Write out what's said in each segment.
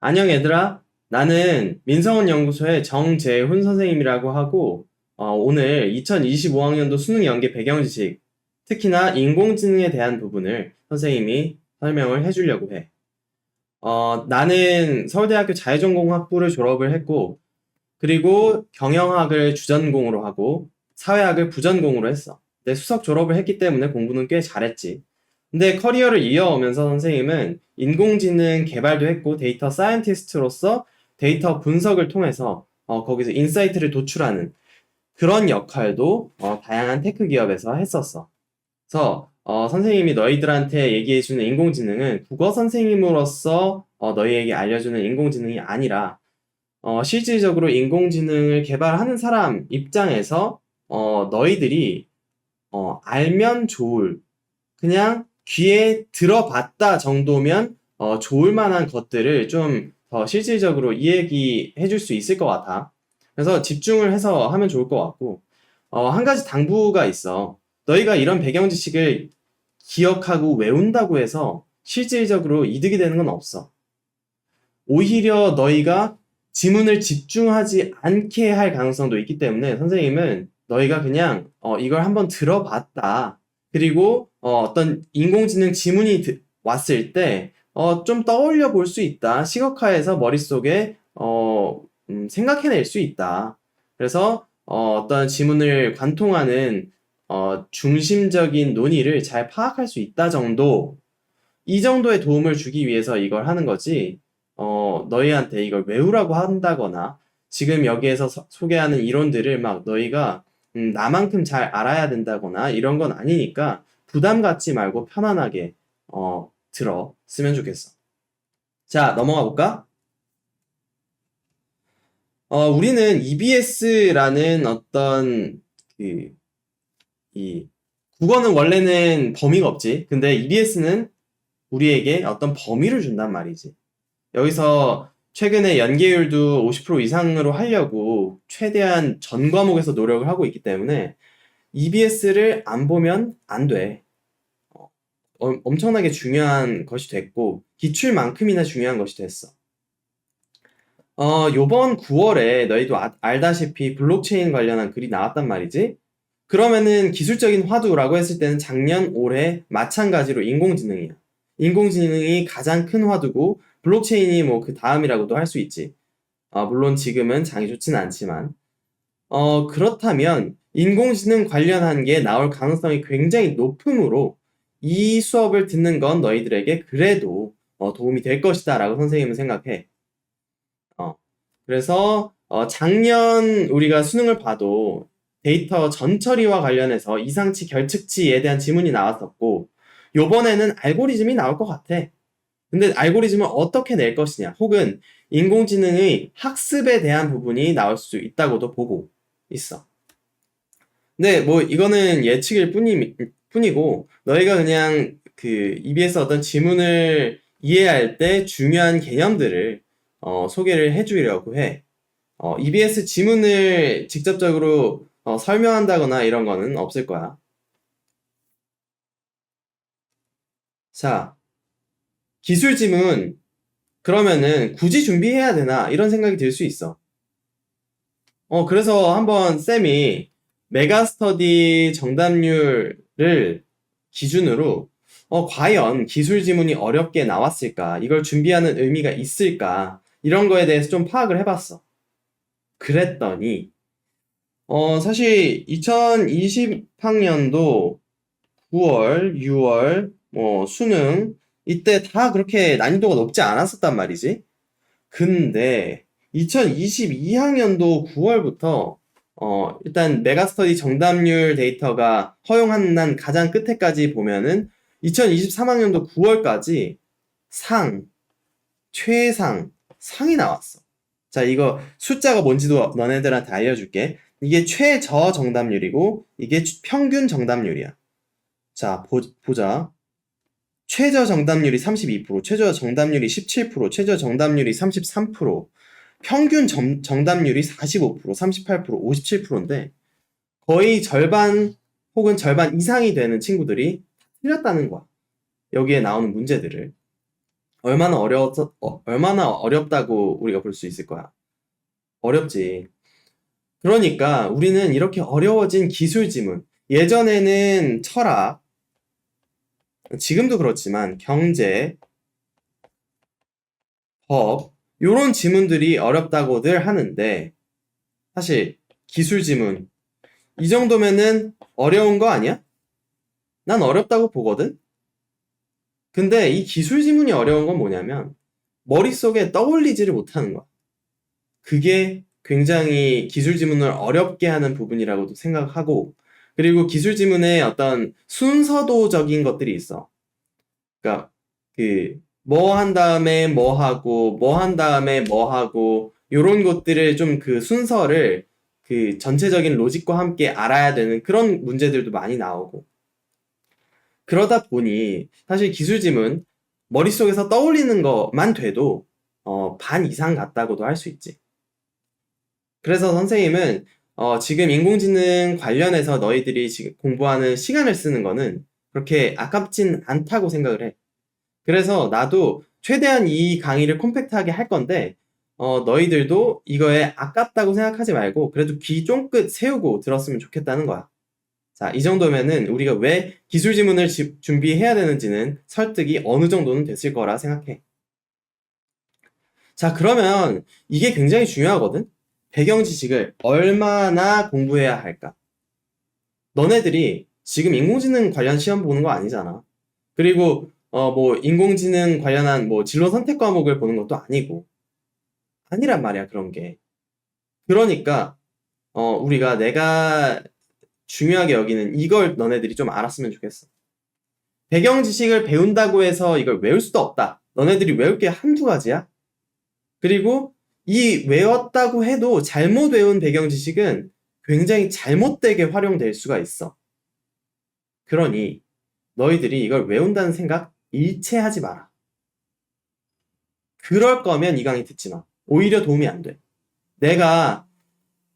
안녕 얘들아. 나는 민성원 연구소의 정재훈 선생님이라고 하고, 어, 오늘 2025학년도 수능 연계 배경 지식, 특히나 인공지능에 대한 부분을 선생님이 설명을 해주려고 해. 어, 나는 서울대학교 자유전공학부를 졸업을 했고, 그리고 경영학을 주전공으로 하고, 사회학을 부전공으로 했어. 내 수석 졸업을 했기 때문에 공부는 꽤 잘했지. 근데 커리어를 이어오면서 선생님은 인공지능 개발도 했고 데이터 사이언티스트로서 데이터 분석을 통해서 어, 거기서 인사이트를 도출하는 그런 역할도 어, 다양한 테크 기업에서 했었어. 그래서 어, 선생님이 너희들한테 얘기해주는 인공지능은 국어 선생님으로서 어, 너희에게 알려주는 인공지능이 아니라 어, 실질적으로 인공지능을 개발하는 사람 입장에서 어, 너희들이 어, 알면 좋을 그냥 귀에 들어봤다 정도면 어, 좋을 만한 것들을 좀 더 실질적으로 이야기해 줄 수 있을 것 같아. 그래서 집중을 해서 하면 좋을 것 같고, 어, 한 가지 당부가 있어. 너희가 이런 배경 지식을 기억하고 외운다고 해서 실질적으로 이득이 되는 건 없어. 오히려 너희가 지문을 집중하지 않게 할 가능성도 있기 때문에 선생님은 너희가 그냥 어, 이걸 한번 들어봤다. 그리고 어, 어떤 인공지능 지문이 드- 왔을 때 어, 좀 떠올려 볼 수 있다. 시각화해서 머릿속에 어, 음, 생각해낼 수 있다. 그래서 어, 어떤 지문을 관통하는 어, 중심적인 논의를 잘 파악할 수 있다 정도. 이 정도의 도움을 주기 위해서 이걸 하는 거지. 어, 너희한테 이걸 외우라고 한다거나 지금 여기에서 서- 소개하는 이론들을 막 너희가 음, 나만큼 잘 알아야 된다거나 이런 건 아니니까 부담 갖지 말고 편안하게 어, 들었으면 좋겠어. 자, 넘어가 볼까? 어, 우리는 EBS라는 어떤 그, 이, 국어는 원래는 범위가 없지. 근데 EBS는 우리에게 어떤 범위를 준단 말이지. 여기서 최근에 연계율도 50% 이상으로 하려고 최대한 전 과목에서 노력을 하고 있기 때문에 EBS를 안 보면 안 돼. 어, 엄- 엄청나게 중요한 것이 됐고, 기출만큼이나 중요한 것이 됐어. 어, 요번 9월에 너희도 아- 알다시피 블록체인 관련한 글이 나왔단 말이지? 그러면은 기술적인 화두라고 했을 때는 작년, 올해 마찬가지로 인공지능이야. 인공지능이 가장 큰 화두고, 블록체인이 뭐 그 다음이라고도 할 수 있지. 어, 물론 지금은 장이 좋지는 않지만. 어, 그렇다면 인공지능 관련한 게 나올 가능성이 굉장히 높으므로 이 수업을 듣는 건 너희들에게 그래도 어, 도움이 될 것이다 라고 선생님은 생각해. 어, 그래서 어, 작년 우리가 수능을 봐도 데이터 전처리와 관련해서 이상치 결측치에 대한 지문이 나왔었고 요번에는 알고리즘이 나올 것 같아. 근데 알고리즘을 어떻게 낼 것이냐 혹은 인공지능의 학습에 대한 부분이 나올 수 있다고도 보고 있어. 근데 뭐 이거는 예측일 뿐이, 뿐이고 너희가 그냥 그 EBS 어떤 지문을 이해할 때 중요한 개념들을 어, 소개를 해주려고 해. 어, EBS 지문을 직접적으로 어, 설명한다거나 이런 거는 없을 거야. 자, 기술 지문 그러면은 굳이 준비해야 되나 이런 생각이 들 수 있어. 어, 그래서 한번 쌤이 메가스터디 정답률을 기준으로 어, 과연 기술 지문이 어렵게 나왔을까? 이걸 준비하는 의미가 있을까? 이런 거에 대해서 좀 파악을 해봤어. 그랬더니 어, 사실 2020학년도 9월, 6월, 뭐 수능 이때 다 그렇게 난이도가 높지 않았었단 말이지. 근데 2022학년도 9월부터 어, 일단 메가스터디 정답률 데이터가 허용한 한 가장 끝에까지 보면은 2023학년도 9월까지 상, 최상, 상이 나왔어. 자, 이거 숫자가 뭔지도 너네들한테 알려줄게. 이게 최저 정답률이고 이게 추- 평균 정답률이야. 자, 보, 보자. 최저 정답률이 32%, 최저 정답률이 17%, 최저 정답률이 33%, 평균 점- 정답률이 45%, 38%, 57%인데 거의 절반 혹은 절반 이상이 되는 친구들이 틀렸다는 거야. 여기에 나오는 문제들을. 얼마나 어려 어, 얼마나 어렵다고 우리가 볼 수 있을 거야. 어렵지. 그러니까 우리는 이렇게 어려워진 기술 지문, 예전에는 철학, 지금도 그렇지만 경제, 법, 요런 지문들이 어렵다고들 하는데, 사실 기술 지문, 이 정도면은 어려운 거 아니야? 난 어렵다고 보거든? 근데 이 기술 지문이 어려운 건 뭐냐면, 머릿속에 떠올리지를 못하는 거야. 그게 굉장히 기술 지문을 어렵게 하는 부분이라고도 생각하고, 그리고 기술 지문에 어떤 순서도적인 것들이 있어. 그러니까 그 뭐 한 다음에 뭐 하고 뭐 한 다음에 뭐 하고 요런 것들을 좀 그 순서를 그 전체적인 로직과 함께 알아야 되는 그런 문제들도 많이 나오고 그러다 보니 사실 기술 지문 머릿속에서 떠올리는 것만 돼도 어, 반 이상 같다고도 할 수 있지. 그래서 선생님은 어, 지금 인공지능 관련해서 너희들이 지금 공부하는 시간을 쓰는 거는 그렇게 아깝진 않다고 생각을 해. 그래서 나도 최대한 이 강의를 콤팩트하게 할 건데, 어, 너희들도 이거에 아깝다고 생각하지 말고, 그래도 귀 쫑긋 세우고 들었으면 좋겠다는 거야. 자, 이 정도면은 우리가 왜 기술 지문을 지- 준비해야 되는지는 설득이 어느 정도는 됐을 거라 생각해. 자, 그러면 이게 굉장히 중요하거든? 배경 지식을 얼마나 공부해야 할까? 너네들이 지금 인공지능 관련 시험 보는 거 아니잖아. 그리고 어 뭐 인공지능 관련한 뭐 진로 선택 과목을 보는 것도 아니고 아니란 말이야 그런 게. 그러니까 어 우리가 내가 중요하게 여기는 이걸 너네들이 좀 알았으면 좋겠어. 배경 지식을 배운다고 해서 이걸 외울 수도 없다. 너네들이 외울 게 한두 가지야. 그리고 이 외웠다고 해도 잘못 외운 배경 지식은 굉장히 잘못되게 활용될 수가 있어. 그러니 너희들이 이걸 외운다는 생각 일체 하지 마라. 그럴 거면 이 강의 듣지 마. 오히려 도움이 안 돼. 내가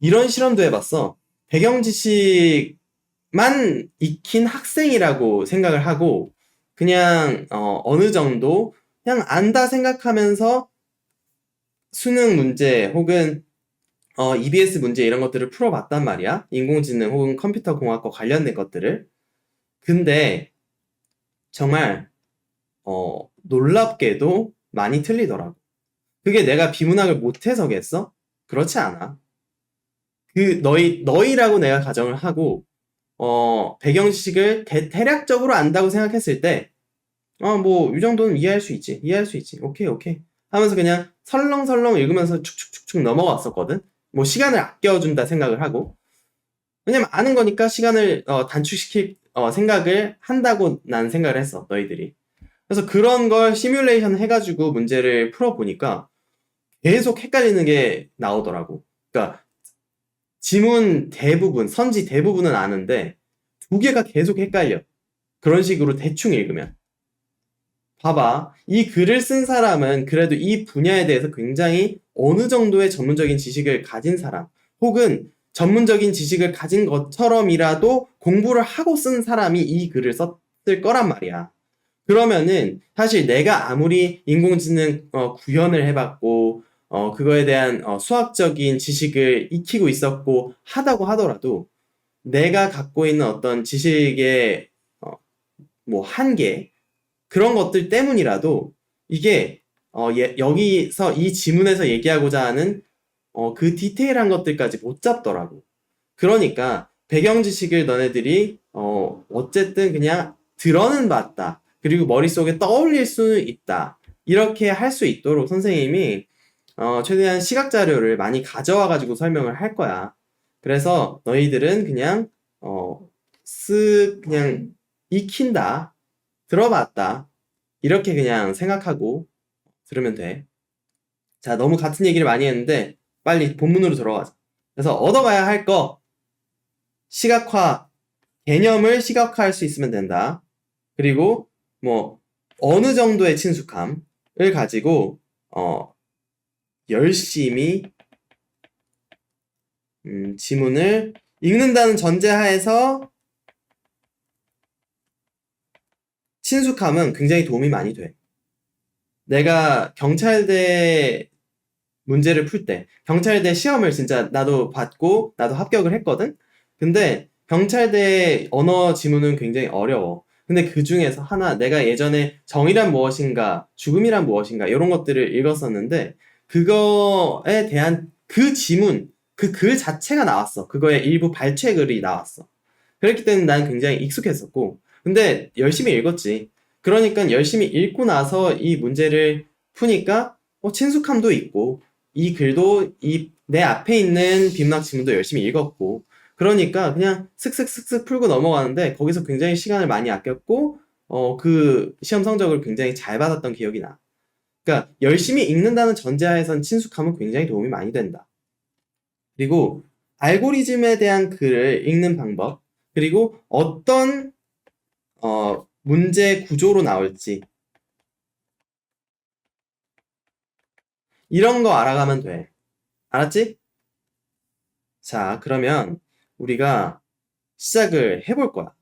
이런 실험도 해봤어. 배경 지식만 익힌 학생이라고 생각을 하고 그냥 어, 어느 정도 그냥 안다 생각하면서 수능 문제 혹은 어, EBS 문제 이런 것들을 풀어봤단 말이야. 인공지능 혹은 컴퓨터 공학과 관련된 것들을. 근데 정말 어, 놀랍게도 많이 틀리더라고. 그게 내가 비문학을 못해서겠어? 그렇지 않아. 그 너희 너희라고 내가 가정을 하고 어, 배경 지식을 대, 대략적으로 안다고 생각했을 때 어, 뭐, 이 정도는 이해할 수 있지. 이해할 수 있지. 오케이, 오케이. 하면서 그냥 설렁설렁 읽으면서 축축축축 넘어갔었거든. 뭐 시간을 아껴준다 생각을 하고. 왜냐면 아는 거니까 시간을 어, 단축시킬 어, 생각을 한다고 난 생각을 했어. 너희들이. 그래서 그런 걸 시뮬레이션 해가지고 문제를 풀어보니까 계속 헷갈리는 게 나오더라고. 그러니까 지문 대부분, 선지 대부분은 아는데 두 개가 계속 헷갈려. 그런 식으로 대충 읽으면. 봐봐. 이 글을 쓴 사람은 그래도 이 분야에 대해서 굉장히 어느 정도의 전문적인 지식을 가진 사람, 혹은 전문적인 지식을 가진 것처럼이라도 공부를 하고 쓴 사람이 이 글을 썼을 거란 말이야. 그러면은 사실 내가 아무리 인공지능 어, 구현을 해봤고, 어, 그거에 대한 어, 수학적인 지식을 익히고 있었고 하다고 하더라도 내가 갖고 있는 어떤 지식의 어, 뭐 한계, 그런 것들 때문이라도 이게 어, 예, 여기서 이 지문에서 얘기하고자 하는 어, 그 디테일한 것들까지 못 잡더라고. 그러니까 배경 지식을 너네들이 어, 어쨌든 그냥 들어는 봤다. 그리고 머릿속에 떠올릴 수 있다. 이렇게 할 수 있도록 선생님이 어, 최대한 시각 자료를 많이 가져와 가지고 설명을 할 거야. 그래서 너희들은 그냥 어, 쓱 그냥 익힌다. 들어봤다. 이렇게 그냥 생각하고 들으면 돼. 자, 너무 같은 얘기를 많이 했는데 빨리 본문으로 들어가자. 그래서 얻어가야 할 거, 시각화, 개념을 시각화할 수 있으면 된다. 그리고 뭐 어느 정도의 친숙함을 가지고 어, 열심히 음, 지문을 읽는다는 전제하에서 친숙함은 굉장히 도움이 많이 돼. 내가 경찰대 문제를 풀 때, 경찰대 시험을 진짜 나도 받고, 나도 합격을 했거든? 근데 경찰대 언어 지문은 굉장히 어려워. 근데 그 중에서 하나, 내가 예전에 정의란 무엇인가, 죽음이란 무엇인가, 이런 것들을 읽었었는데, 그거에 대한 그 지문, 그 글 자체가 나왔어. 그거의 일부 발췌글이 나왔어. 그렇기 때문에 난 굉장히 익숙했었고, 근데 열심히 읽었지. 그러니까 열심히 읽고 나서 이 문제를 푸니까, 어, 친숙함도 있고, 이 글도 이 내 앞에 있는 비문학 지문도 열심히 읽었고, 그러니까 그냥 슥슥슥슥 풀고 넘어가는데, 거기서 굉장히 시간을 많이 아꼈고, 어, 그 시험 성적을 굉장히 잘 받았던 기억이 나. 그러니까 열심히 읽는다는 전제하에선 친숙함은 굉장히 도움이 많이 된다. 그리고 알고리즘에 대한 글을 읽는 방법, 그리고 어떤 어, 문제 구조로 나올지 이런 거 알아가면 돼. 알았지? 자, 그러면 우리가 시작을 해볼 거야.